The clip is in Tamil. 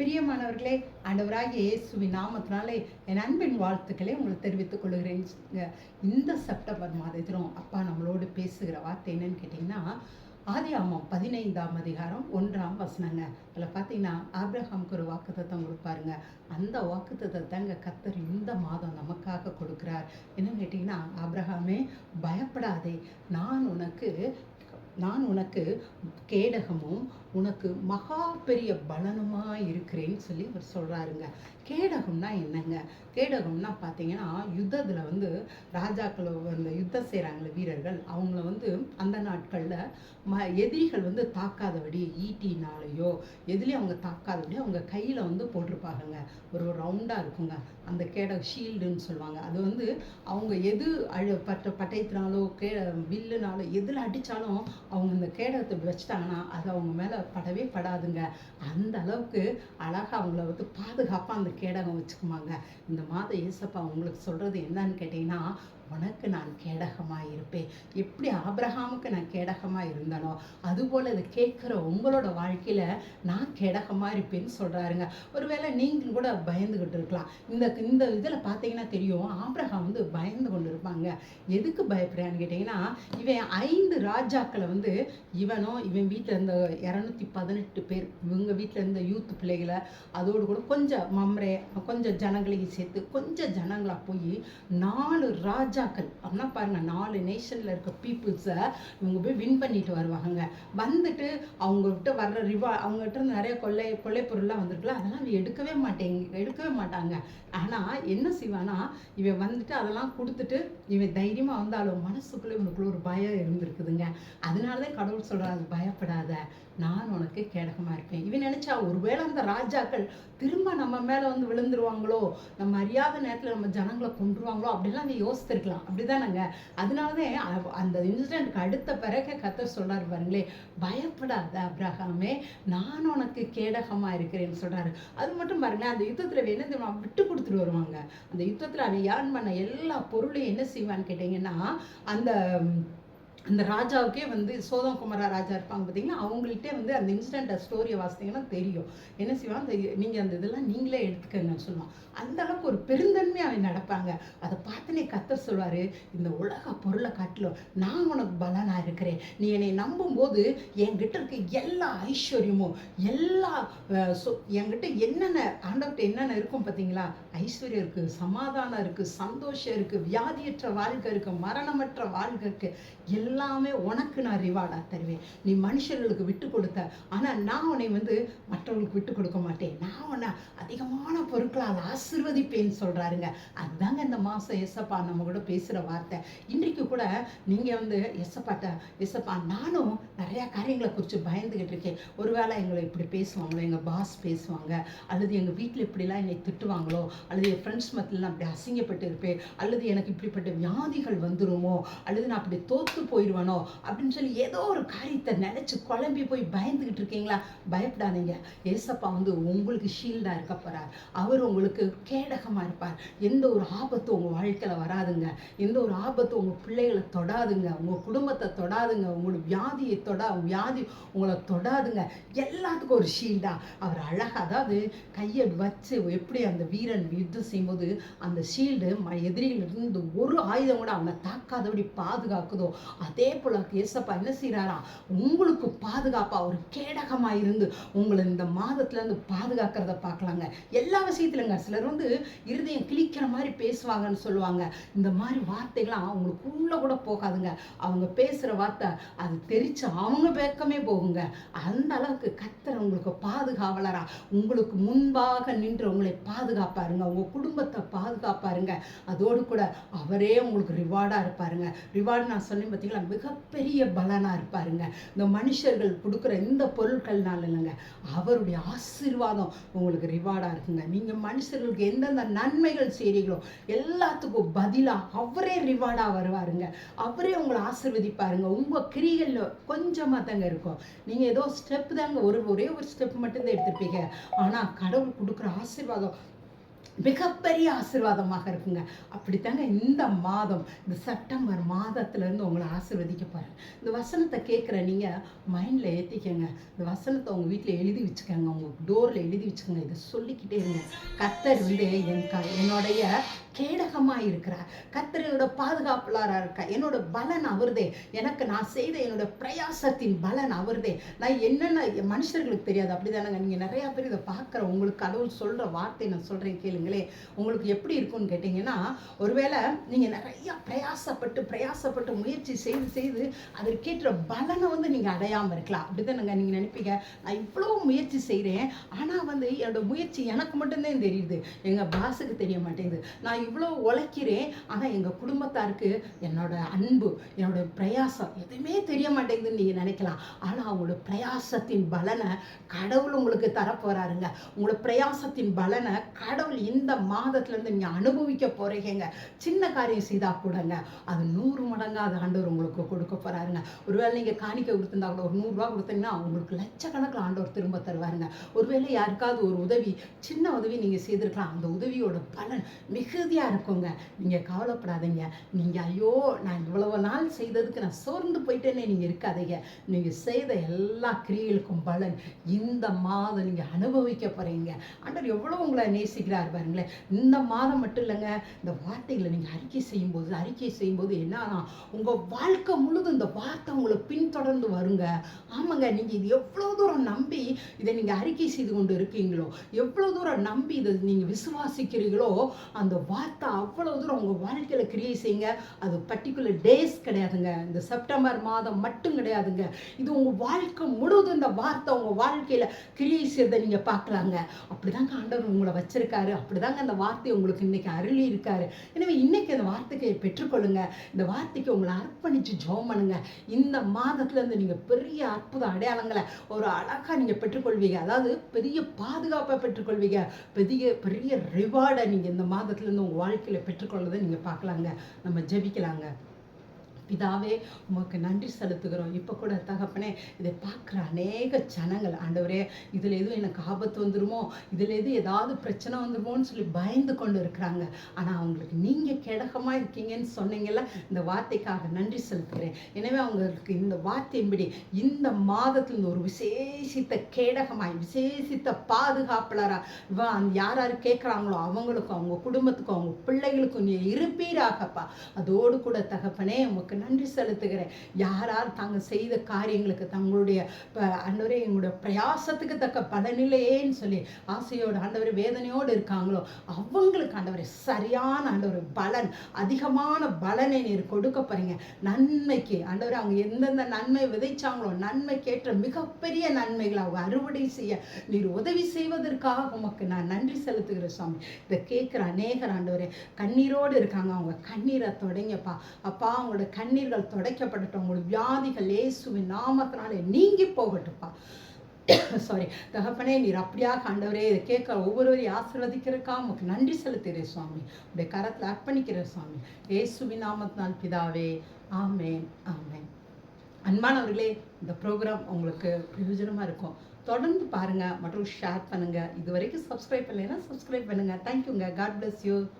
பிரியமானவர்களே ஆண்டவராகிய இயேசுவின் நாமத்தினாலே என் அன்பின் வாழ்த்துக்களை உங்களுக்கு தெரிவித்துக் கொள்கிறேன். இந்த செப்டம்பர் மாதத்திலும் அப்பா நம்மளோடு பேசுகிற வார்த்தை என்னன்னு கேட்டிங்கன்னா ஆதி ஆமாம் பதினைந்தாம் அதிகாரம் ஒன்றாம் வசனங்க. அதில் பார்த்தீங்கன்னா ஆப்ரஹாம்க்கு ஒரு வாக்குத்தத்தம் கொடுப்பாருங்க. அந்த வாக்குத்தத்தங்க கத்தர் இந்த மாதம் நமக்காக கொடுக்குறார். என்னன்னு கேட்டிங்கன்னா ஆப்ரஹாமே பயப்படாதே. நான் உனக்கு நான் உனக்கு கேடகமும் உனக்கு மகா பெரிய பலனமாக இருக்கிறேன்னு சொல்லி அவர் சொல்கிறாருங்க கேடகம்னா என்னங்க? கேடகம்னா பார்த்தீங்கன்னா யுத்தத்தில் வந்து ராஜாக்களை அந்த யுத்தம் செய்கிறாங்களே வீரர்கள் அவங்கள வந்து அந்த நாட்களில் ம எதிரிகள் வந்து தாக்காதபடி ஈட்டினாலேயோ எதுலேயும் அவங்க தாக்காதபடி அவங்க கையில் வந்து போட்டிருப்பாங்கங்க. ஒரு ரவுண்டாக இருக்குங்க. அந்த கேடக ஷீல்டுன்னு சொல்லுவாங்க. அது வந்து அவங்க எது அழு பட்ட பட்டயத்தினாலோ கே வில்லுனாலோ எதில் அடித்தாலும் அவங்க இந்த கேடகத்தை வச்சுட்டாங்கன்னா அது அவங்க மேலே படவே படாதுங்க. அந்த அளவுக்கு அழகாக அவங்கள வந்து பாதுகாப்பாக அந்த கேடகம் வச்சுக்குமாங்க. இந்த மாத ஏசப்பா உங்களுக்கு சொல்கிறது என்னன்னு கேட்டிங்கன்னா உனக்கு நான் கேடகமாக இருப்பேன். எப்படி ஆபிரகாமுக்கு நான் கேடகமாக இருந்தனோ அதுபோல் இதை கேட்குற உங்களோட வாழ்க்கையில் நான் கேடகமாக இருப்பேன்னு சொல்கிறாருங்க ஒருவேளை நீங்களும் கூட பயந்துக்கிட்டு இருக்கலாம். இந்த இந்த இதில் பார்த்தீங்கன்னா தெரியும் ஆபிரகாம் வந்து பயந்து கொண்டு இருப்பாங்க. எதுக்கு பயப்படுறான்னு கேட்டிங்கன்னா இவன் ஐந்து ராஜாக்களை வந்து இவனும் இவன் வீட்டில் இருந்த இரநூத்தி பதினெட்டு பேர். இவங்க வீட்டில் இருந்த யூத் பிள்ளைகளை அதோடு கூட கொஞ்சம் மம்ரே கொஞ்சம் ஜனங்களையும் சேர்த்து கொஞ்சம் ஜனங்களாக போய் நாலு ராஜாக்கள் அப்படின்னா பாருங்கள் நாலு நேஷனில் இருக்க பீப்புள்ஸை இவங்க போய் வின் பண்ணிட்டு வருவாங்க வந்துட்டு அவங்ககிட்ட வர்ற ரிவா அவங்ககிட்ட இருந்து நிறைய கொள்ளை கொள்ளை பொருள்லாம் வந்திருக்குல்ல அதெல்லாம் அவன் எடுக்கவே மாட்டேங்க எடுக்கவே மாட்டாங்க. ஆனால் என்ன செய்வானா இவன் வந்துட்டு அதெல்லாம் கொடுத்துட்டு இவன் தைரியமாக வந்தாலும் மனசுக்குள்ளே இவனுக்குள்ள ஒரு பயம் இருந்திருக்குதுங்க. அதனால தான் கடவுள் சொல்கிறாரு பயப்படாத. நான் நான் உனக்கு கேடகமாக இருப்பேன். இவன் நினச்சா ஒருவேளை அந்த ராஜாக்கள் திரும்ப நம்ம மேலே வந்து விழுந்துருவாங்களோ நம்ம அறியாத நேரத்தில் நம்ம ஜனங்களை கொண்டுருவாங்களோ அப்படிலாம் அவன் யோசித்திருக்கலாம். அப்படிதானங்க. அதனால தான் அந்த இன்சிடென்ட்க்கு அடுத்த பிறகு கத்த சொல்றாரு பாருங்களே பயப்படாத அப்ரஹாமே நான் உனக்கு கேடகமாக இருக்கிறேன்னு சொல்றாரு. அது மட்டும் பாருங்களேன் அந்த யுத்தத்தில் என்ன விட்டு கொடுத்துட்டு வருவாங்க. அந்த யுத்தத்தில் அவன் யான் பண்ண எல்லா பொருளையும் என்ன செய்வான்னு கேட்டிங்கன்னா அந்த அந்த ராஜாவுக்கே வந்து சோதம்குமாரா ராஜா இருப்பாங்க பார்த்தீங்கன்னா அவங்கள்ட்டே வந்து அந்த இன்சிடென்ட் ஸ்டோரியை வாசித்தீங்கன்னா தெரியும். என்ன செய்வான் அந்த நீங்கள் அந்த இதெல்லாம் நீங்களே எடுத்துக்கங்கன்னு சொல்லுவான். அந்த அளவுக்கு ஒரு பெருந்தன்மையாக அவன் நடப்பாங்க. அதை பார்த்துனே கத்தர் சொல்வார் இந்த உலக பொருளை காட்டிலும் நான் உனக்கு பலனாக இருக்கிறேன். நீ என்னை நம்பும்போது என்கிட்ட இருக்க எல்லா ஐஸ்வர்யமும் எல்லா சொ- என்கிட்ட என்னென்ன ஆண்டவர்கிட்ட என்னென்ன இருக்கும் பார்த்தீங்களா? ஐஸ்வர்யம் இருக்குது சமாதானம் இருக்குது சந்தோஷம் இருக்குது வியாதியற்ற வாழ்க்கை இருக்குது மரணமற்ற வாழ்க்கை இருக்குது எல்லாமே உனக்கு நான் ரிவார்டாக தருவேன். நீ மனுஷர்களுக்கு விட்டு கொடுத்த. ஆனால் நான் உன்னை வந்து மற்றவங்களுக்கு விட்டு கொடுக்க மாட்டேன். நான் உன்னை அதிகமான பொருட்களால் ஆசிர்வதிப்பேன்னு சொல்கிறாருங்க அதுதாங்க இந்த மாதம் எஸ்எப்பா நம்ம கூட பேசுகிற வார்த்தை. இன்றைக்கு கூட நீங்கள் வந்து எஸ்எப்பாட்ட எஸ்எப்பா நானும் நிறையா காரியங்களை குறித்து பயந்துக்கிட்டு இருக்கேன். ஒருவேளை எங்களை இப்படி பேசுவாங்களோ எங்கள் பாஸ் பேசுவாங்க அல்லது எங்கள் வீட்டில் இப்படிலாம் என்னை திட்டுவாங்களோ அல்லது என் ஃப்ரெண்ட்ஸ் மத்தியில் அப்படி அசிங்கப்பட்டு இருப்பேன். அல்லது எனக்கு இப்படிப்பட்ட வியாதிகள் வந்துருமோ? அல்லது நான் அப்படி தோற்று போயிடுவானோ அப்படின்னு சொல்லி ஏதோ ஒரு காரியத்தை நினச்சி குழம்பி போய் பயந்துக்கிட்டு இருக்கீங்களா? பயப்படாதீங்க. ஏசப்பா வந்து உங்களுக்கு ஷீல்டாக இருக்க போகிறார் அவர் உங்களுக்கு கேடகமாக இருப்பார். எந்த ஒரு ஆபத்தும் உங்கள் வாழ்க்கையில் வராதுங்க. எந்த ஒரு ஆபத்தும் உங்கள் பிள்ளைகளை தொடாதுங்க. உங்கள் குடும்பத்தை தொடாதுங்க. உங்களோட வியாதியை தொடா வியாதி உங்களை தொடாதுங்க. எல்லாத்துக்கும் ஒரு ஷீல்டாக அவர் அழகாக அதாவது கையை வச்சு எப்படி அந்த வீரன் யுத்தம் செய்யும்போது அந்த ஷீல்டு எதிரிகளிருந்து ஒரு ஆயுதம் கூட அவனை தாக்காதபடி பாதுகாக்குதோ அதே போல ஏசப்பா என்ன செய்கிறாரா உங்களுக்கு பாதுகாப்பாக ஒரு கேடகமாக இருந்து உங்களை இந்த மாதத்துலேருந்து பாதுகாக்கிறத பார்க்கலாங்க. எல்லா விஷயத்துலங்க சிலர் வந்து இருதயம் கிழிக்கிற மாதிரி பேசுவாங்கன்னு சொல்லுவாங்க. இந்த மாதிரி வார்த்தைகள்லாம் அவங்களுக்கு உள்ளே கூட போகாதுங்க. அவங்க பேசுகிற வார்த்தை அது தெரிச்சு அவங்க பேக்கமே போகுங்க. அந்த அளவுக்கு கத்தர் உங்களுக்கு பாதுகாவலரா. உங்களுக்கு முன்பாக நின்று உங்களை பாதுகாப்பாருங்க. உங்க குடும்பத்தை பாதுகாப்பாருங்க. அதோடு கூட அவரே உங்களுக்கு ரிவார்டாக இருப்பாருங்க. ரிவார்டு நான் சொன்னேன் பார்த்தீங்களா மிகப்பெரிய பலனாக இருப்பாருங்க. இந்த மனுஷர்கள் கொடுக்குற இந்த பொருட்கள்னால இல்லைங்க. அவருடைய ஆசீர்வாதம் உங்களுக்கு ரிவார்டாக இருக்குங்க. நீங்கள் மனுஷர்களுக்கு எந்தெந்த நன்மைகள் செய்கிறீங்களோ எல்லாத்துக்கும் பதிலாக அவரே ரிவார்டாக வருவாருங்க. அவரே உங்களை ஆசிர்வதிப்பாருங்க. உங்கள் கிரிகளில் கொஞ்சமாக தாங்க இருக்கும். நீங்கள் ஏதோ ஸ்டெப் தாங்க. ஒரு ஒரே ஒரு ஸ்டெப் மட்டும்தான் எடுத்திருப்பீங்க. ஆனால் கடவுள் கொடுக்குற ஆசீர்வாதம் மிகப்பெரிய ஆசீர்வாதமாக இருக்குங்க. அப்படித்தாங்க இந்த மாதம் இந்த செப்டம்பர் மாதத்துலேருந்து உங்களை ஆசிர்வதிக்க போகிறேன் இந்த வசனத்தை கேட்குற நீங்கள் மைண்டில் ஏற்றிக்கங்க இந்த வசனத்தை உங்கள் வீட்டில் எழுதி வச்சுக்கோங்க. உங்கள் டோரில் எழுதி வச்சுக்கோங்க. இதை சொல்லிக்கிட்டே இருங்க. கத்தர் வந்து என் என்னுடைய கேடகமாக இருக்கிறார். கத்தரோட பாதுகாப்பாளராக இருக்கா என்னோட பலன் அவர்தே. எனக்கு நான் செய்த என்னோட பிரயாசத்தின் பலன் அவர்தே. நான் என்னென்ன மனுஷர்களுக்கு தெரியாது. அப்படிதானங்க. நீங்கள் நிறையா பேர் இதை பார்க்குற உங்களுக்கு கடவுள் சொல்கிற வார்த்தை நான் சொல்கிறேன் கேளுங்களே உங்களுக்கு எப்படி இருக்கும்னு கேட்டிங்கன்னா ஒருவேளை நீங்கள் நிறையா பிரயாசப்பட்டு பிரயாசப்பட்டு முயற்சி செய்து செய்து அதற்கேற்ற பலனை வந்து நீங்கள் அடையாமல் இருக்கலாம். அப்படிதானங்க நீங்கள் நினைப்பீங்க? நான் இவ்வளோ முயற்சி செய்கிறேன் ஆனால் வந்து என்னோட முயற்சி எனக்கு மட்டும்தான் தெரியுது. எங்கள் பாஸுக்கு தெரிய மாட்டேங்குது. நான் இவ்வளோ உழைக்கிறேன் ஆனால் எங்கள் குடும்பத்தாருக்கு என்னோட அன்பு என்னோட பிரயாசம் எதுவுமே தெரிய மாட்டேங்குதுன்னு நீங்கள் நினைக்கலாம். ஆனால் அவங்களோட பிரயாசத்தின் பலனை கடவுள் உங்களுக்கு தரப்போகிறாருங்க உங்களோட பிரயாசத்தின் பலனை கடவுள் இந்த மாதத்துலேருந்து நீங்கள் அனுபவிக்க போகிறீங்க சின்ன காரியம் செய்தால் கூடங்க. அது நூறு மடங்காக அது ஆண்டவர் உங்களுக்கு கொடுக்க போகிறாருங்க ஒருவேளை நீங்கள் காணிக்க கொடுத்துருந்தா கூட ஒரு நூறுரூவா கொடுத்தீங்கன்னா உங்களுக்கு லட்சக்கணக்கில் ஆண்டவர் திரும்ப தருவாருங்க. ஒருவேளை யாருக்காவது ஒரு உதவி சின்ன உதவி நீங்கள் செய்திருக்கலாம். அந்த உதவியோட பலன் மிகு மிகுதியாக இருக்குங்க. நீங்கள் கவலைப்படாதீங்க. நீங்கள் ஐயோ நான் இவ்வளவு நாள் செய்ததுக்கு நான் சோர்ந்து போயிட்டேனே நீங்கள் இருக்காதீங்க. நீங்கள் செய்த எல்லா கிரியைகளுக்கும் பலன் இந்த மாதம் நீங்கள் அனுபவிக்க போகிறீங்க ஆண்டவர் எவ்வளோ உங்களை நேசிக்கிறார் பாருங்களேன். இந்த மாதம் மட்டும் இல்லைங்க. இந்த வார்த்தைகளை நீங்கள் அறிக்கை செய்யும்போது அறிக்கை செய்யும்போது என்னன்னா உங்கள் வாழ்க்கை முழுதும் இந்த வார்த்தை உங்களை பின்தொடர்ந்து வருங்க. ஆமாங்க நீங்கள் இது எவ்வளோ தூரம் நம்பி இதை நீங்கள் அறிக்கை செய்து கொண்டு இருக்கீங்களோ எவ்வளோ தூரம் நம்பி இதை நீங்கள் விசுவாசிக்கிறீங்களோ அந்த வார்த்தை அவ்வளோ தூரம் உங்கள் வாழ்க்கையில் கிரியேட் செய்யுங்க. அது பர்டிகுலர் டேஸ் கிடையாதுங்க. இந்த செப்டம்பர் மாதம் மட்டும் கிடையாதுங்க. இது உங்கள் வாழ்க்கை முழுவதும் இந்த வார்த்தை உங்கள் வாழ்க்கையில் கிரியேட் செய்யறதை நீங்கள் பார்க்கலாங்க. அப்படிதாங்க ஆண்டவர் உங்களை வச்சிருக்காரு. அப்படிதாங்க அந்த வார்த்தை உங்களுக்கு இன்னைக்கு அருளி இருக்காரு. எனவே இன்னைக்கு அந்த வார்த்தைக்கு பெற்றுக்கொள்ளுங்க. இந்த வார்த்தைக்கு உங்களை அர்ப்பணிச்சு ஜோம் பண்ணுங்க. இந்த மாதத்துலேருந்து நீங்கள் பெரிய அற்புத அடையாளங்களை ஒரு அழகா நீங்கள் பெற்றுக்கொள்வீங்க. அதாவது பெரிய பாதுகாப்பை பெற்றுக்கொள்வீங்க. பெரிய பெரிய ரிவார்டை நீங்கள் இந்த மாதத்துலேருந்து உங்கள் வாழ்க்கையில் வாழ்க்கையில பெற்றுக்கொள்வதை நீங்க பார்க்கலாங்க. நம்ம ஜெபிக்கலாங்க. பிதாவே உமக்கு நன்றி செலுத்துகிறோம். இப்போ கூட தகப்பனே இதை பார்க்குற அநேக ஜனங்கள் ஆண்டவரே இதில் எதுவும் எனக்கு ஆபத்து வந்துருமோ? இதில் எது ஏதாவது பிரச்சனை வந்துருமோன்னு சொல்லி பயந்து கொண்டு இருக்கிறாங்க. ஆனால் அவங்களுக்கு நீங்கள் கேடகமாக இருக்கீங்கன்னு சொன்னீங்கல்ல இந்த வார்த்தைக்காக நன்றி செலுத்துகிறேன். எனவே அவங்களுக்கு இந்த வார்த்தையின்படி இந்த மாதத்தில் ஒரு விசேஷித்த கேடகமாய் விசேஷித்த பாதுகாப்பாளராக யார் யார் கேட்குறாங்களோ அவங்களுக்கும் அவங்க குடும்பத்துக்கும் அவங்க பிள்ளைகளுக்கும் நீ இருப்பீராகப்பா. அதோடு கூட தகப்பனே உமக்கு நன்றி செலுத்துகிறேன். யாரார் தாங்க தாங்கள் செய்த காரியங்களுக்கு தங்களுடைய ஆண்டவரே எங்களுடைய பிரயாசத்துக்கு தக்க பலனில்லையேன்னு சொல்லி ஆசையோடு ஆண்டவர் வேதனையோடு இருக்காங்களோ அவங்களுக்கு ஆண்டவர் சரியான ஆண்டவர் பலன் அதிகமான பலனை நீர் கொடுக்க போறீங்க. நன்மைக்கு ஆண்டவர் அவங்க எந்தெந்த நன்மை விதைச்சாங்களோ நன்மைக்கேற்ற மிகப்பெரிய நன்மைகளை அவங்க அறுவடை செய்ய நீர் உதவி செய்வதற்காக உமக்கு நான் நன்றி செலுத்துகிறேன் சுவாமி. இதை கேட்குற அநேகர் ஆண்டவரே கண்ணீரோடு இருக்காங்க. அவங்க கண்ணீரை தொடங்கப்பா. அப்பா அவங்களோட கண் கண்ணீர்கள் துடைக்கப்படட்டும். உங்களுக்கு வியாதிகள் இயேசுவின் நாமத்தினாலே நீங்கி போகட்டும்ப்பா. சாரி தகப்பனே நீர் அப்படியாக ஆண்டவரே இதை கேட்க ஒவ்வொருவரையும் ஆசீர்வதிக்கிறக்கா உமக்கு நன்றி செலுத்துகிறேன் சுவாமி. உடைய கரத்தில் அர்ப்பணிக்கிற சுவாமி. ஏசுவி நாமத்தினால் பிதாவே ஆமேன் ஆமேன். அன்பானவர்களே இந்த ப்ரோக்ராம் உங்களுக்கு பிரயோஜனமாக இருக்கும். தொடர்ந்து பாருங்கள் மற்றும் ஷேர் பண்ணுங்கள் இது வரைக்கும் சப்ஸ்கிரைப் பண்ணலைன்னா சப்ஸ்கிரைப் பண்ணுங்கள் தேங்க்யூங்க காட் பிளஸ் யூ